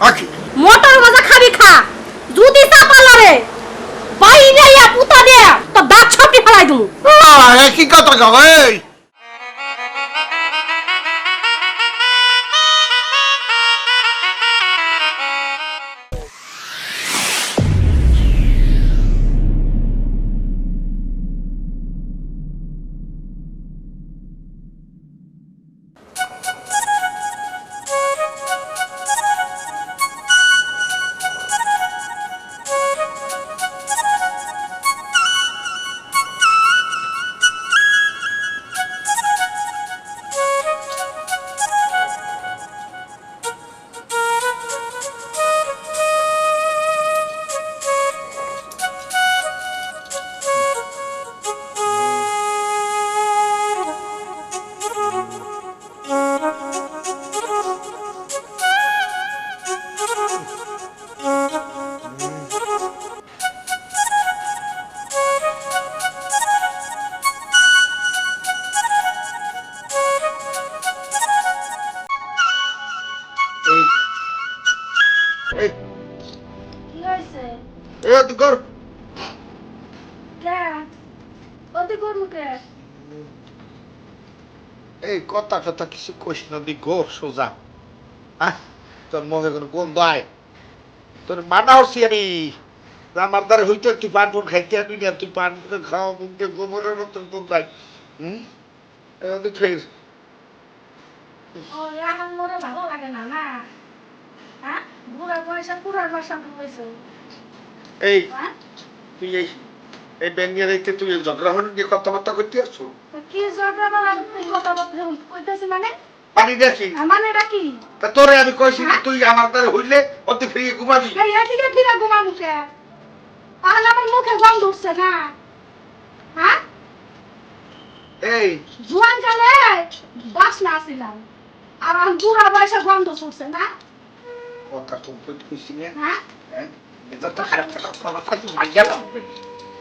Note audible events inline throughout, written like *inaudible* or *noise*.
আকি মটর ভাজা খাবি খা। যদি চাপা লড়ে বাইরে ইয়া পুতা দে তো দাঁত ছপটি ফেলাই দিমু। কি কথা কও কথা কথা কিছু কইস না দি গো সোজা। তোর মুখে কোনো গন্ধ আয়। তোর মানা হচ্ছি আমি আমার দ্বারা হইতো তুই পান ফুন খাইতে আনি না তুই পান খাওয়া মুখে গোবরের মতন গন্ধ আয়। হুম? তুই ভালো লাগে না না? হ্যাঁ? বুড়া বয়সে পুরার বাসা এই হ্যাঁ? তুই এই এই ব্যাঙ্গে রেখে তুই এই ঝগড়া হলে নিয়ে কথাবার্তা করতে আসছো? কি ঝগড়া কথা কইতাছি মানে? পানি দেখি। মানে এটা কি? তা তোরে আমি কইছি তুই আমার দ্বারা হইলে অতি ফিরিয়ে ঘুমাবি। এই এদিকে ফিরে ঘুমা মুখে তাহলে আমার মুখে গন্ধ উঠছে না। হ্যাঁ? এই। জোয়ান কালে বাসনা আসিলাম। আর এখন বুড়া বয়সে গন্ধ ছুটছে না? কথা কইছি না। হ্যাঁ? হ্যাঁ? এটা তো খারাপ কথা কথা কথা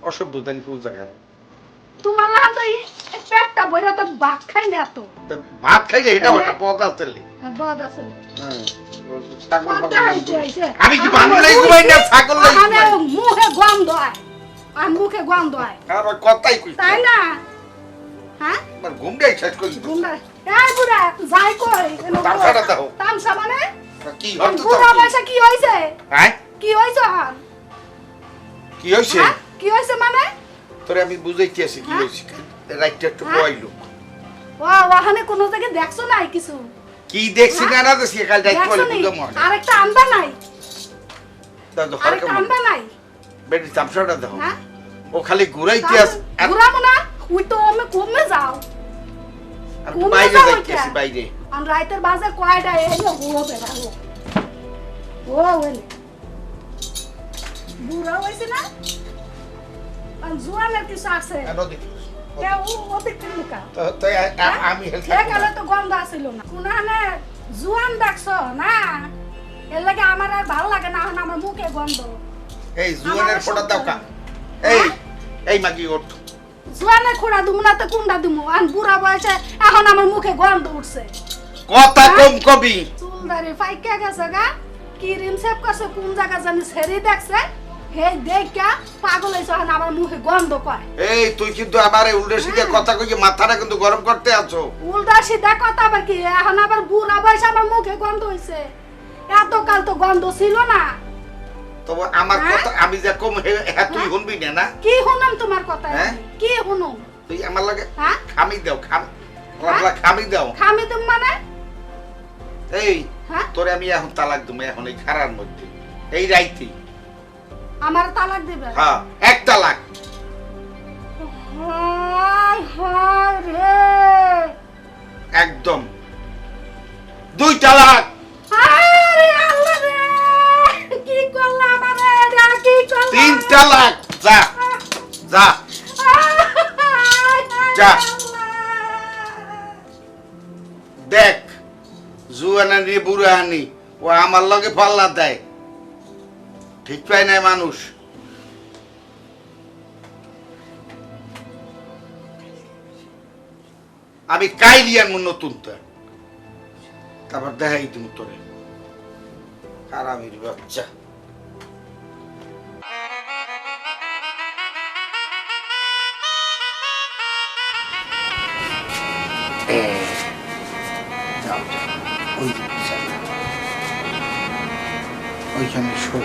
খাই অসভ্য জানি কোন তোমার লাহান তো পেটটা বইরা তো ভাত খাই না তো। ভাত খাইলে এটা ওটা পদ আছে বদ আছে পদ পাগল হইছে, হইছে। আমি কি ঘুমাই না ছাগল মুখে গন্ধ হয় আর মুখে গন্ধ হয়। আমার কথাই কইছি তাই না? হ্যাঁ? আমার ঘুমটাই শেষ করে দিল এই বুড়া যাই কই তামসাটা দাও। তামসা মানে? কি হতো বুড়া বয়সে কি হইছে হ্যাঁ? কি হইছে কি হইছে হ্যাঁ? কি হইছে মানে? তোরে আমি বুঝাইতে আছি কি হ্যাঁ? হইছে রাইটটা একটু হ্যাঁ? কইলো ও ওখানে কোনো জায়গায় দেখছ নাই কিছু? কি দেখছি না না দেখছি কাল যাই দেখছ কইলো বুঝো মনে আরেকটা আনবা নাই? দাদা আরেকটা হরকে আনবা নাই? বেটি তামসাটা দাও। হ্যাঁ? ও খালি ঘুরাইতে আস ঘুরাবো না? ওই তো আমি কমে যাও। বাইরে যাও যাইতে ওইটা। আছি বাইরে। আর রাইতের বাজে কয়টা? এলো ও বেড়াবো ও। ওলে বুড়া হয়েছে না? জোয়ানের কিছু আছে আমি তো গন্ধ আসিল না। কোনানে জোয়ান দেখছ না? এর লাগে আমার আর ভালো লাগে না এখন আমার মুখে গন্ধ। এই জুয়ানের দাও কা। এই হ্যাঁ? এই মাগি ওঠ। জোয়ানের খোড়া দুমু না তো কুন্ডা দুমু? আর বুড়া বয়সে এখন আমার মুখে গন্ধ উঠছে। কথা হ্যাঁ? কম কবি। চুল দাড়ি ফাইকা গেছে গা। ক্রিম সেভ করছে কোন জায়গা জানি ছেড়ে দেখছে। হে দেখা পাগল হয়েছে এখন আমার মুখে গন্ধ কয়। এই তুই কিন্তু আমার এই উল্টো সিধে। কথা কইয়ে মাথাটা কিন্তু গরম করতে আছো। উল্টা সিধা কথা আবার কি? এখন আবার বুড়া বয়সে আমার মুখে গন্ধ তো গন্ধ ছিল না। তবে আমার হ্যাঁ? কথা আমি যে কম হে- হ্যাঁ তুই? শুনবি না না? কি তোমার কথা হ্যাঁ? কি শুনুম তুই আমার লাগে খামি দাও খাম আমার? খামি দাও। খামি তুমি মানে? এই তোরে আমি এখন তালাক দেবো এখন এই খারার মধ্যে। এই রাইতে আমার তালাক দেবে। হ্যাঁ এক তালাক। একদম। দুই তালাক। তিন তালাক। যা যা। যা। দেখ জুয়ানানি বুড়ানি ও আমার লগে পাল্লা দেয়। ঠিক পায় নাই মানুষ। আমি কাইলিয়ান মন নতুন তারপর দেখাই তুমি তোরে। আরামির বাচ্চা। ওইখানে শো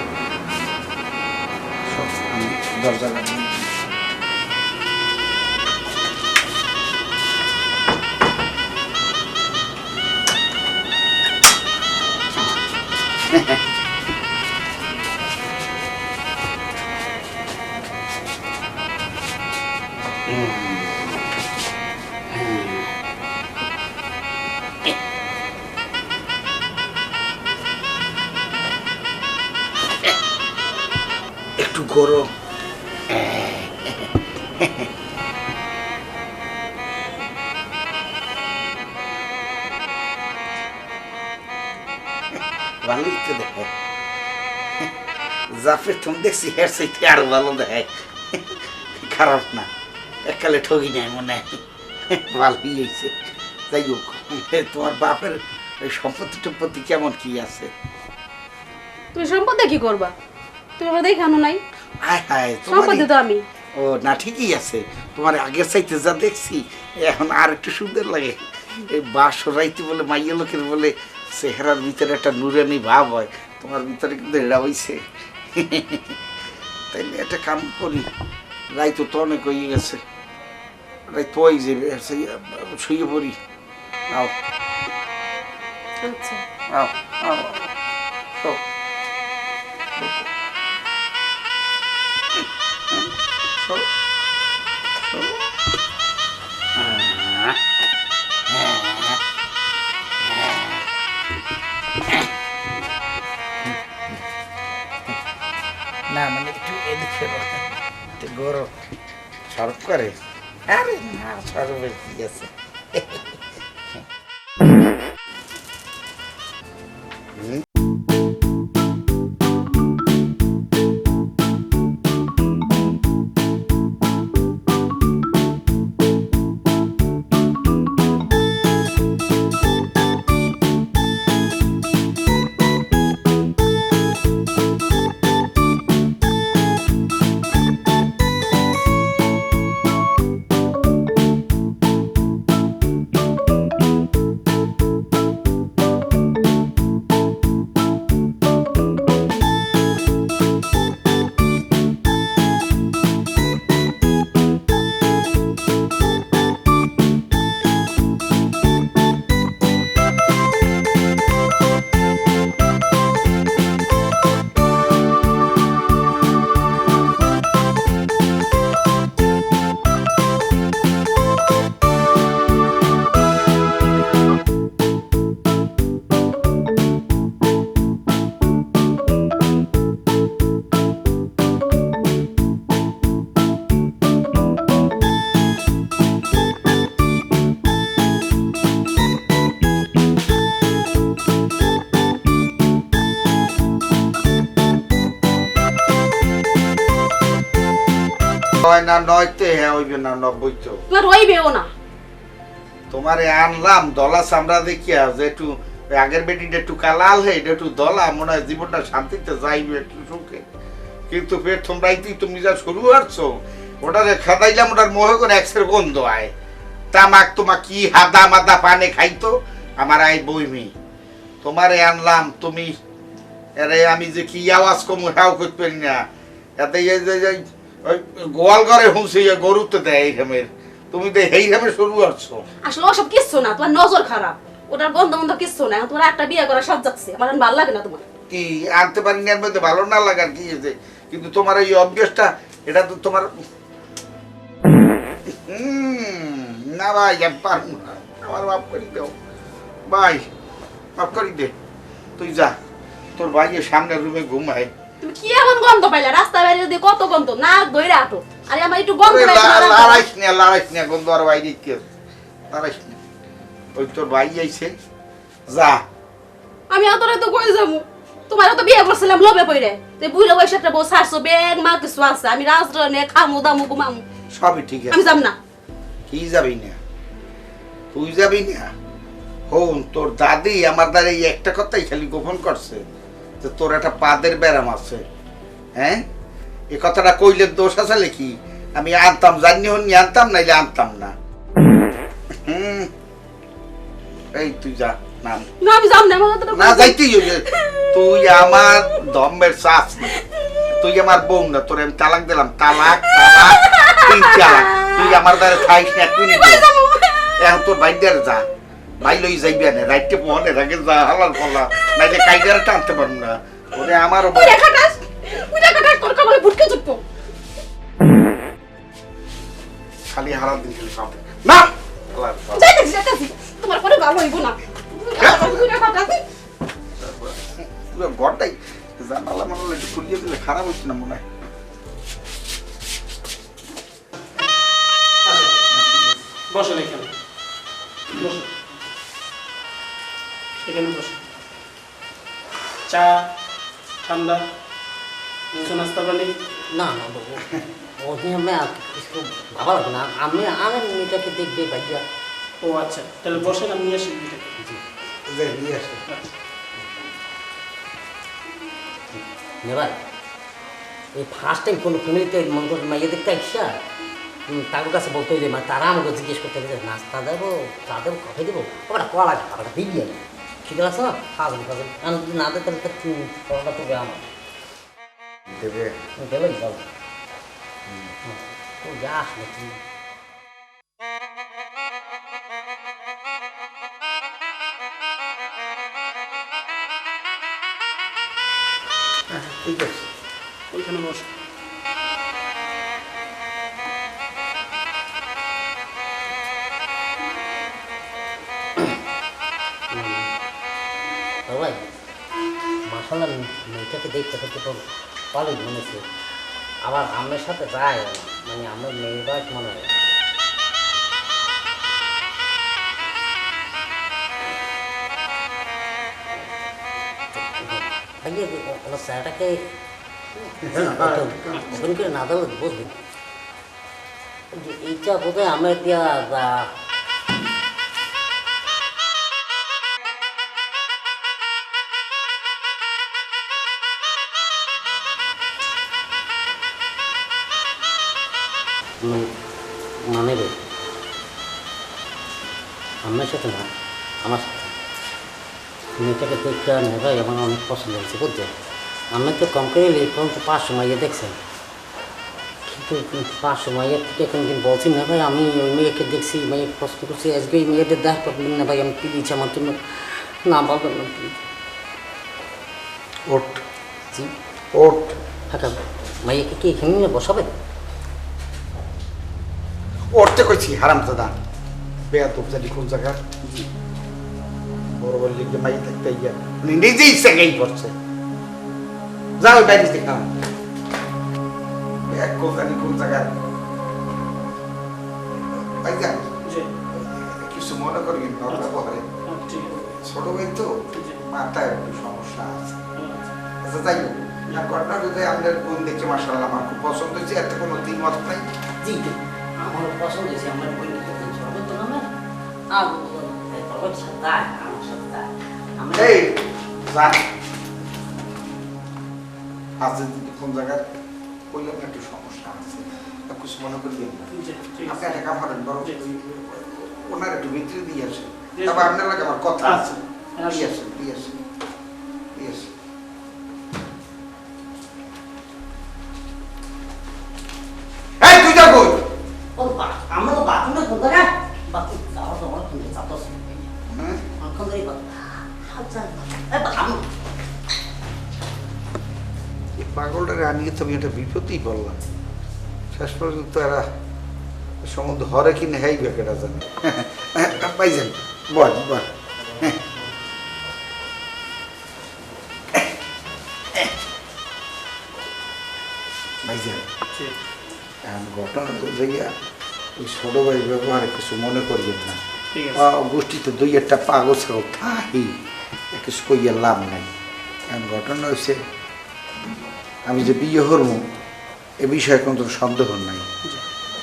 শো, আমি জাফের তুমি দেখছি হের সাইতে আরও ভালো দেখে খারাপ না এককালে ঠগি নাই মনে হয়। ভালোই হয়েছে। যাই হোক তোমার বাপের সম্পত্তি টম্পত্তি কেমন কি আছে? তুমি সম্পদে কি করবা? তুমি আমার দেখানো নাই। হায় হায় সম্পদে তো আমি। ও না ঠিকই আছে। তোমার আগের চাইতে যা দেখছি এখন আর একটু সুন্দর লাগে। এই বাস রাইতে বলে মাইয়া লোকের বলে চেহারার ভিতরে একটা নুরানি ভাব হয়। তোমার ভিতরে কিন্তু এটা হইছে। তাইলে একটা কাম করি। রাইতো তো অনেক হয়ে গেছে। রাই তো ওই যে শুয়ে পড়ি। আও। আচ্ছা। আও আও। একটু সরকারের। করে আরে না সরকারের কি আছে? নয় না নয়তে হ্যাঁ হইবে না নব্বই তো তোমার রইবেও না। তোমারে আনলাম দলা চামড়া দেখিয়া যে একটু আগের বেটিটা একটু কালাল হে এটা একটু দলা মনে হয় জীবনটা শান্তিতে যাইবে একটু সুখে। কিন্তু ফের তোমরাইতেই তুমি যা শুরু করছ। ওটারে খাদাইলাম ওটার মহে করে একসের গন্ধ আয়। তামাক তোমা কি হাদা মাদা পানে খাইতো? আমার আই বইমি। তোমারে আনলাম তুমি আরে আমি যে কি আওয়াজ কমু হাও করতে পারি না। এতে ওই গোয়াল ঘরে হুঁসে গরুতে দেয় এই হেমের। তুমি তো এই হেমে শুরু করছ আসলে ওসব কিচ্ছু না তোমার নজর খারাপ। ওটার গন্ধ গন্ধ কিচ্ছু না তোমার একটা বিয়ে করা সব যাচ্ছে আমার ভালো লাগে না তোমার। কি আনতে পারি না মধ্যে ভালো না লাগার কি আছে? কিন্তু তোমার এই অভ্যেসটা এটা তো তোমার হুম, না ভাই আমি পারব না। আমার মাফ করি দাও। ভাই মাফ করি দে। তুই যা তোর ভাইয়ের সামনের রুমে ঘুমায়। তুমি কি এমন গন্ধ পাইলা? রাস্তা বাইরে দিয়ে কত গন্ধ না ধরে আটো। আরে আমার একটু গন্ধ লড়াইস না লড়াইস না গন্ধ আর বাইরে কি? লড়াইস না। ওই তোর ভাই আইছে। যা। আমি এত রাতে কই যাব? তোমার তো বিয়ে করছিলাম লোভে পড়ে তুই বুঝলে ওই সাথে বউ সারছো ব্যাগ মাল কিছু আছে। আমি রাজরনে খামু দামু ঘুমামু। সবই ঠিক আমি আছে যাব না। কি যাবি না। তুই যাবি না। হন তোর দাদি আমার দ্বারা একটা কথাই খালি গোপন করছে। যে তোর একটা পাদের ব্যারাম আছে হ্যাঁ? এ কথাটা কইলে দোষ আছে কি আমি আনতাম জানি হন আনতাম নাইলে আনতাম না। এই তুই যা নাম। না আমি যাব না না যাইতেই তুই আমার শ্বাস তুই আমার বউ না তোর আমি তালাক দিলাম। তালাক তালাক তিন তালাক। তুই আমার দ্বারা খাইস এক মিনিট। এখন তোর বাইদারে যা। ভাই লই যাইবি না রাইতে পোহনে রাখে যা হালার ফলা নাইলে কাইদারে টানতে পারব না। ওরে আমারও ওই রেখাটাস ওই রেখাটাস তোর কপালে ফুটকে চুটবো। খালি হারার দিন খালি সামনে না! হালার ফলা। যাইতেছি যাইতেছি তোমার পরে ভালো হইব না। পুরো ঘরটাই জানালা মানালা একটু খুলিয়ে দিলে খারাপ হচ্ছে না মনে হয়? বসেন এখানে। বসেন। এখানে বসেন চা ঠান্ডা কিছু নাস্তা পানি? না না বাবু ওদিন আমি কিছু ভালো লাগবে না। আমি আমি মেয়েটাকে দেখবে ভাইয়া। ও আচ্ছা। তাহলে বসেন আমি নিয়ে আসি দুইটা। নিয়ে আসে। নেবার এই ফার্স্ট টাইম কোনো ফ্যামিলিতে মনে করো মাইয়া দেখতে আসছা তাদের কাছে বলতে হইলে মানে তারা আমাকে জিজ্ঞেস করতে যে নাস্তা দেবো চা দেবো কফি দেবো? ওরা কলা লাগে ওরা দিবি আমি। খিদে লাগছে না খাবেন খাবেন আমি যদি না দেয় তাহলে তো কলাটা তো আমার দেবে গেলেই যাব তো যাস না তুই ঠিক আছে ওইখানে বসেন সবাই মাসাল্লাহ মেয়েটাকে দেখতে দেখতে তো ভালোই মনে হচ্ছে আবার আমের সাথে যায় মানে আমার মেয়ের বয়স মনে হয়। আগে ওনার স্যারটাকে ওখানে করে না দেবো বুঝলি যে এইটা বোধহয় আমের দিয়া বা মানে- মানে আমার সাথে না আমার সাথে। মেয়েটাকে দেখতে নেবাই আমার অনেক পছন্দ হয়েছে বুঝতে আমি তো কম করে এই পর্যন্ত পাঁচশো মাইয়া দেখছেন কিন্তু পাঁচশো মাইয়ার থেকে কোনদিন বলছি না ভাই আমি ওই মেয়েকে দেখছি মেয়ে পছন্দ করছি আজকে ওই মেয়েদের দেখা করবেন না ভাই আমি প্লিজ আমার জন্য? না বলবেন না প্লিজ ওট জি। ওট থাকা মাইয়াকে কি এখানে নিয়ে ওরতে কইছি হারাম দাদা বেয়া তো জানি কোন জায়গা। বড় বড় লিখে মাই থাকতে ইয়া উনি নিজেই সেগাই করছে। যাও বাইরে নাও এক কোন জানি কোন জায়গা। কিছু মনে করি কিন্তু আমরা বলে। আচ্ছা, ছোট ভাই তো মাথায় একটু সমস্যা আছে। আচ্ছা। আচ্ছা যাই হোক। না ঘটনা যদি আপনার বোন দেখে মাসাল্লাহ আমার খুব পছন্দ হয়েছে এতে কোনো দিন মত নাই জি। আমার পছন্দ হয়েছে আমার বই সর্বোচ্চ নামে আর সর্বোচ্চ তাই আমার সাথে তাই আমি এই যা আছে যদি কোন জায়গায় কইলাম একটু সমস্যা আছে তা কিছু মনে করবেন না জি ঠিক আপনি আছে করেন বড় জি। ওনার একটু ভিতরে দিয়ে আসেন। তারপর আপনার লাগে আমার কথা আছে আচ্ছা দিয়ে। আসেন দিয়ে আসেন পাগলটারে আনিয়ে তো আমি একটা বিপদেই পড়লাম শেষ পর্যন্ত এরা সম্বন্ধ হরে কি নেহাই বেকেটা জানে। পাইছেন বল বল। ভাইজান ঘটনা তো যাইয়া ওই ছোট ভাই ব্যবহারে কিছু মনে করিয়েন না। ঠিক আছে। আহ, গোষ্ঠীতে দুই একটা পাগল ছাগল থাহি। কিছু কইয়া লাভ নাই। এখন ঘটনা হয়েছে আমি যে বিয়ে হরম এ বিষয়ে কোনো তোর সন্দেহ নাই।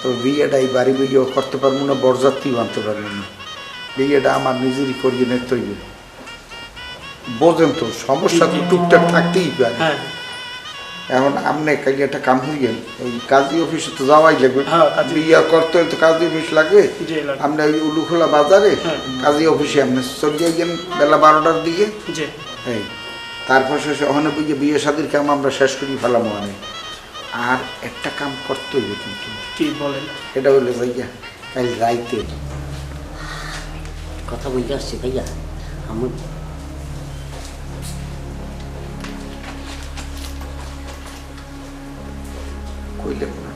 তো বিয়েটা এই বাড়ি বিয়েও করতে পারব না বরযাত্রীও আনতে পারব না। বিয়েটা আমার নিজেরই করিয়ে নিতে হইবে। বোঝেন তো সমস্যা তো টুকটাক থাকতেই পারে। হ্যাঁ। এখন আপনি কাজে একটা কাম হইয়েন। ওই কাজী অফিসে তো যাওয়াই লাগবে। হ্যাঁ, বিয়ে করতে হলে তো কাজী অফিস লাগবে আপনি ওই উলুখোলা বাজারে হ্যাঁ। কাজী অফিসে আপনি চলে যাইয়েন বেলা বারোটার দিকে। এই তারপর শেষে ওখানে বুঝে বিয়ে শাদির কাম আমরা শেষ করি ফেলাম মানে আর একটা কাম করতে হইবে কিন্তু। কি বলেন? এটা হলো ভাইয়া কাল রাইতে। কথা বলতে আসছি ভাইয়া। আমি কইলেন না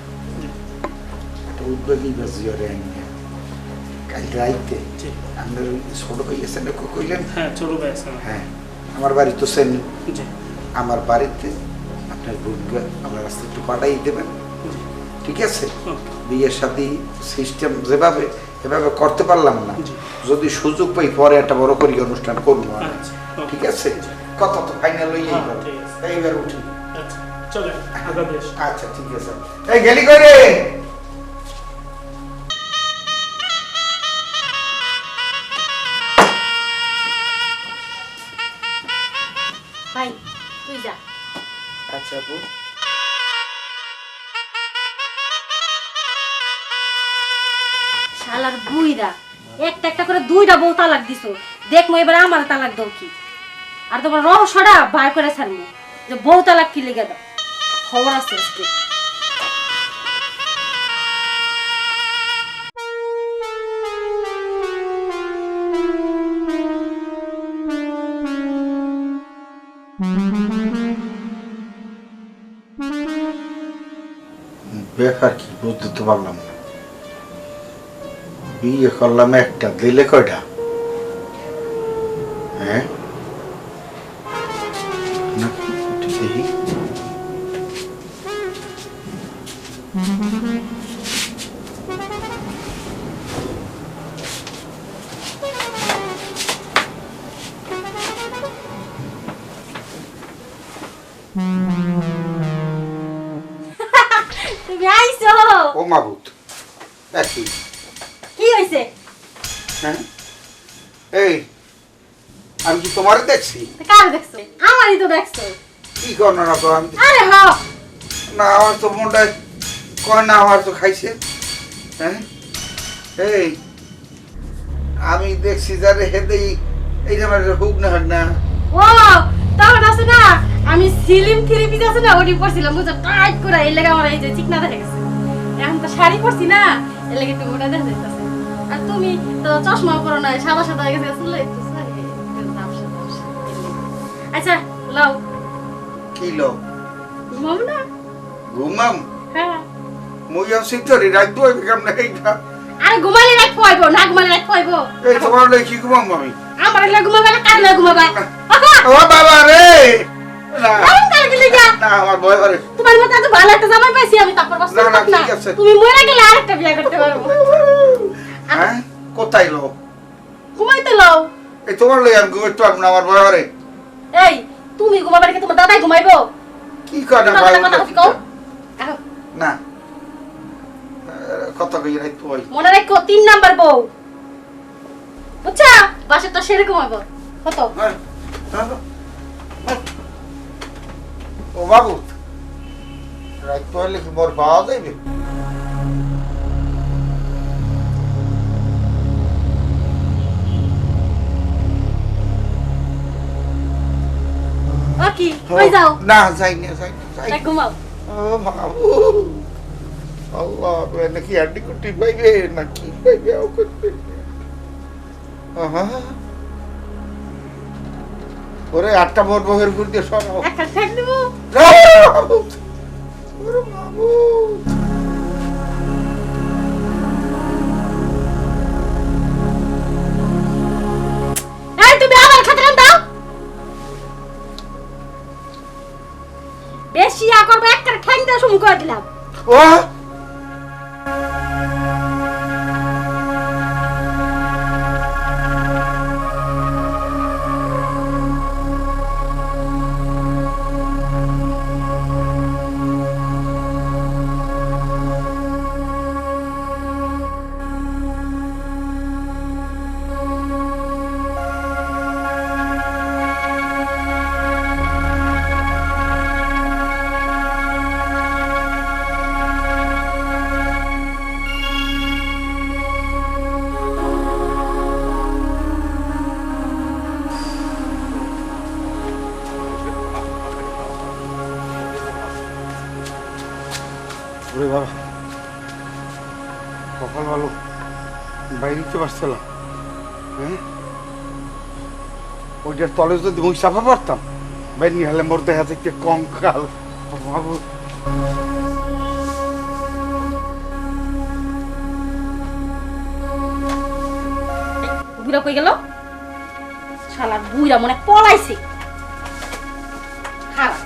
একটা উদ্যোগী বাজিয়ারে আইনে। কাল রাইতে জি। আপনার ওই ছোট ভাই আছে না কইলেন? হ্যাঁ ছোট ভাই। হ্যাঁ আমার বাড়ি তো সেন আমার বাড়িতে আপনার বোনকে আমার রাস্তা একটু পাঠাই দেবেন। ঠিক আছে? বিয়ের সাথে সিস্টেম যেভাবে এভাবে করতে পারলাম না। যদি সুযোগ পাই পরে একটা বড় করি অনুষ্ঠান করব। আচ্ছা ঠিক আছে? কথা তো ফাইনাল হয়ে হ্যাঁ। এইবার উঠি। চলে। আচ্ছা ঠিক আছে। এই গেলি করে ভাই তুই যা। আচ্ছা আপু। শালার বুইরা একটা একটা করে দুইটা বউ তালাক দিছো। দেখমো এবার আমার তালাক দাও কি। আর তোমার রহস্যটা বার করে ছাড়বো যে বউ তালাক কি লেগে দাও। খবর আছে আজকে ব্যাপার কি বুঝতে তো পারলাম না। বিয়ে করলাম একটা দিলে কয়টা? কার দেখছ আমারই তো দেখছ। কি করো না তো আমি আরে হ না আমার তো মনটা কয় না আমার তো খাইছে। হ্যাঁ? এই আমি দেখছি যারে হেদেই এই আমার হুক না না। ও তখন আছে না আমি সিলিম থ্রি পিস আছে না ওটি পরছিলাম বুঝছ? টাইট করে এই লেগে আমার এই যে চিকনা দেখা গেছে। এখন তো শাড়ি পরছি না এর লেগে তুমি ওটা দেখা যাইতেছে। আর তুমি তো চশমা পরো না সাদা সাদা হয়ে গেছে আসলে আচ্ছা লাও। কি লো ঘুমাবো না? ঘুমাম? হ্যাঁ। মুই আছি তো রে রাখব কেমন এইটা? আরে ঘুমালে না ঘুমালে এই তোমার লই কি ঘুমাম আমি? আমার এলে ঘুমাবে না কার লাগে ঘুমাবে? ও বাবা রে! তোমার মতো এত ভালো একটা জামাই পাইছি আমি তারপর বসতে না। তুমি মরে গেলে আরেকটা বিয়ে করতে পারব। হ্যাঁ? কোথায় লো ঘুমাইতে লও। এই তোমার লই আমি ঘুমাইতে পারব না আমার এই তুমি ঘুমাবে নাকি তোমার দাদাই ঘুমাইবো। কি কথা কও। না। কথা কই রাখতে হয় মনে রাখো তিন নাম্বার বউ। বুঝছা? বাসে তো সেরে ঘুমাবো কত। ও বাবু রাখতে হলে কি মোর পাওয়া যাইবে ও কি কই যাও না যাই না যাই যাই ঘুমাও ও বাবু আল্লাহ তো নাকি হাড্ডি কুটি পাইবে নাকি পাইবে ও করতে আহা ওরে আটটা মোর বহের ঘুর দিয়ে সরাও একটা ঠেক দেবো ওরে মাহবুব ঠ্যাং দিয়ে পারছিলাম। হ্যাঁ? ওইটার তলে যদি মুখ চাপা পারতাম বাইরে হলে মোর দেখা থেকে কঙ্কাল কই গেল? শালার বুড়া মনে পলাইছে। খারাপ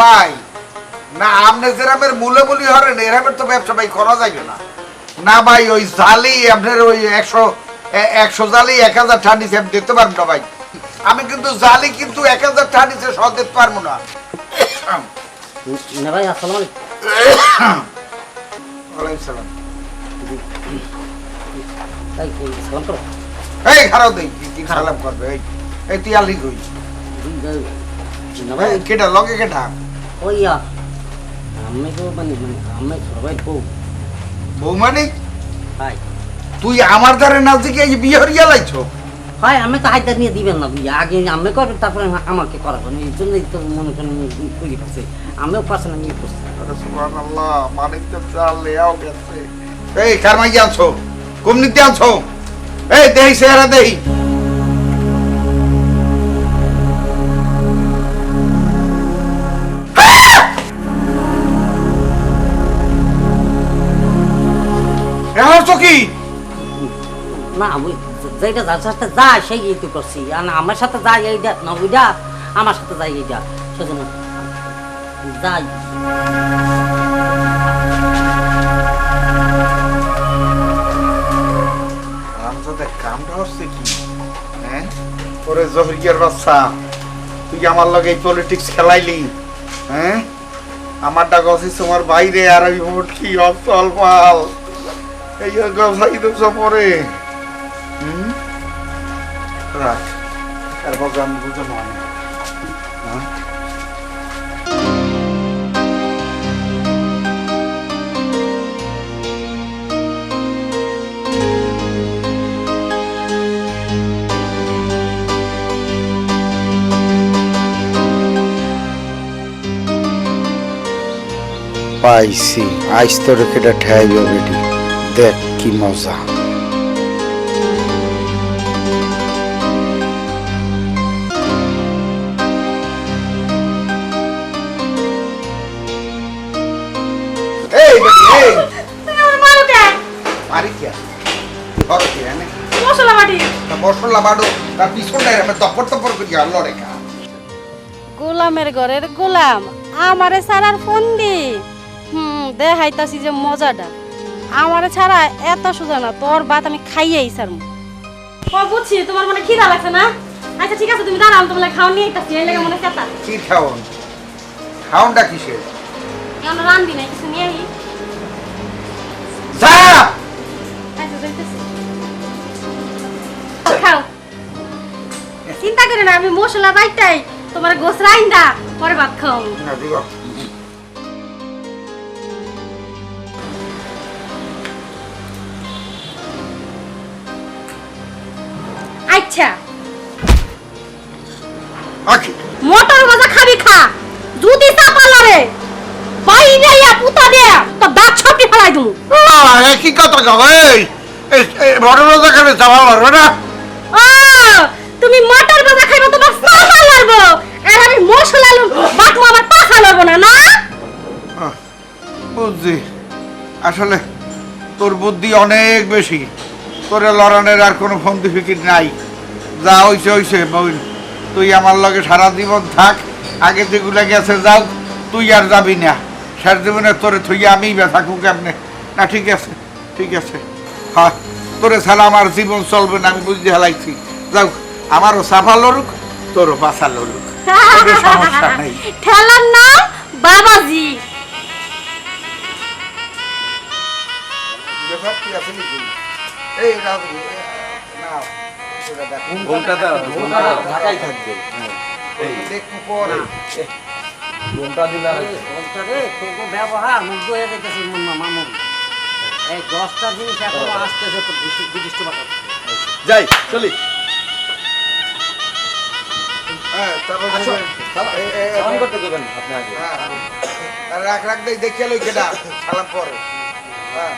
ভাই। না আপনি যেরামের মূলে বলি হরেন এরামের তো ব্যবসা ভাই করা যাবে না। না ভাই ওই জালি আপনার ওই একশো একশো জালি এক হাজার ঠান্ডিছে আমি দেখতে পারব না ভাই। আমি কিন্তু জালি কিন্তু এক হাজার ঠান্ডিছে সহ দিতে পারব না। না ভাই আসসালামু আলাইকুম। সালাম। তাই এই সালাম করো। এই খারাপ দেই সালাম করবে? এই এই তুই আলি কই? ভাই। কেটা লগে কেটা আমি তো মানে মানে আমি সবাই বউ। বৌমানি? হাই। তুই আমার দ্বারে না দিকে এই বিয়ে হরিয়া লাইছো? হয় আমি তো হাইদার নিয়ে দিবেন না বিয়ে আগে আমি করবেন তারপরে আমাকে করাবেন এই জন্যই তো মনে করেন তৈরি করছে আমিও পারছেন আমি করছি আরে সুবহানাল্লাহ মানিক তো চাল লেয়াও গেছে। এই কারমাই আনছো। কমনিতে আনছো। এই দেহি চেহারা দেহি। তো কি? না আমি যেটা যার সাথে যায় সেই তো করছি। আর না আমার সাথে যায় এইটা না ওইটা আমার সাথে যায় এইটা। সেজন্য যাই। কামটা হচ্ছে কি? হ্যাঁ? ওরে জহরিয়ার বাচ্চা তুই আমার লগে এই পলিটিক্স খেলাইলি? হ্যাঁ? আমার ডাক তোমার বাইরে আর আমি ভোট কি অচল পাল তো পরে হুম রাখ এরপর আমি বুঝে মানে হ্যাঁ পাইছি। আইস তো রেখেটা ঠেয়াই বেটি। দেখ কি মজা গোলামের ঘরের গোলাম আমারে ছাড়ার ফোন দি হুম দেখাইতাছি যে মজাটা আমারে ছাড়া এত সোজা না তোর বাত আমি খাইয়েই সারমু ও বুঝছি তোমার মনে খিদা লাগছে না? আচ্ছা ঠিক আছে তুমি দাঁড়াও তোমার খাওয়া নিয়ে এই লাগে মনে কেতা কি খাওন খাওনটা কিসের? নাই কিছু নিয়ে আই। যা! আচ্ছা যাইতেছি। খাও। চিন্তা করে না আমি মশলা বাইটাই তোমার গোস রাইন্দা পরে ভাত খাও না দিব। আচ্ছা। মোটর ভাজা খাবি খা। যদি চাপা লড়ে বাইরে পুতা দে তো দাঁত ছপটি ফেলাই দিমু। কি কথা এই খাবে না? ও তুমি মোটর ভাজা খাইবা তোমার চাপা লড়বো আর আমি মশলা আমার না না? আহ, বুঝছি। আসলে তোর বুদ্ধি অনেক বেশি। তোরে লড়ানের আর কোনো ফন্দি ফিকির নাই। যা হইছে হইছে বইন তুই আমার লগে সারা জীবন থাক আগে যেগুলো গেছে যাও তুই আর যাবি না। সারা জীবনে তোরে থইয়া আমি থাকুক কেমনে? না ঠিক আছে ঠিক আছে। হ্যাঁ তোরে ছাড়া আমার জীবন চলবে না আমি বুঝতে হেলাইছি। যাও আমারও সাফা লড়ুক তোরও বাসা লড়ুক। সমস্যা নেই। *laughs* ঠেলার নাম বাবাজি। ব্যাপার কি আছে এই রাজু। ঘুমটা ঢাকাই থাকবে। ঘুমটা দিলে আর- বলতে রে তোকে ব্যবহার মুগ্ধ হয়ে যেতেছি মামুন। এই দশটা জিনিস এখনও আসতেছে তো বিশিষ্ট যাই চলি। হ্যাঁ হ্যাঁ। রাখ রাখ দেখ দেখিয়া লই কেডা সালাম পরে। হ্যাঁ।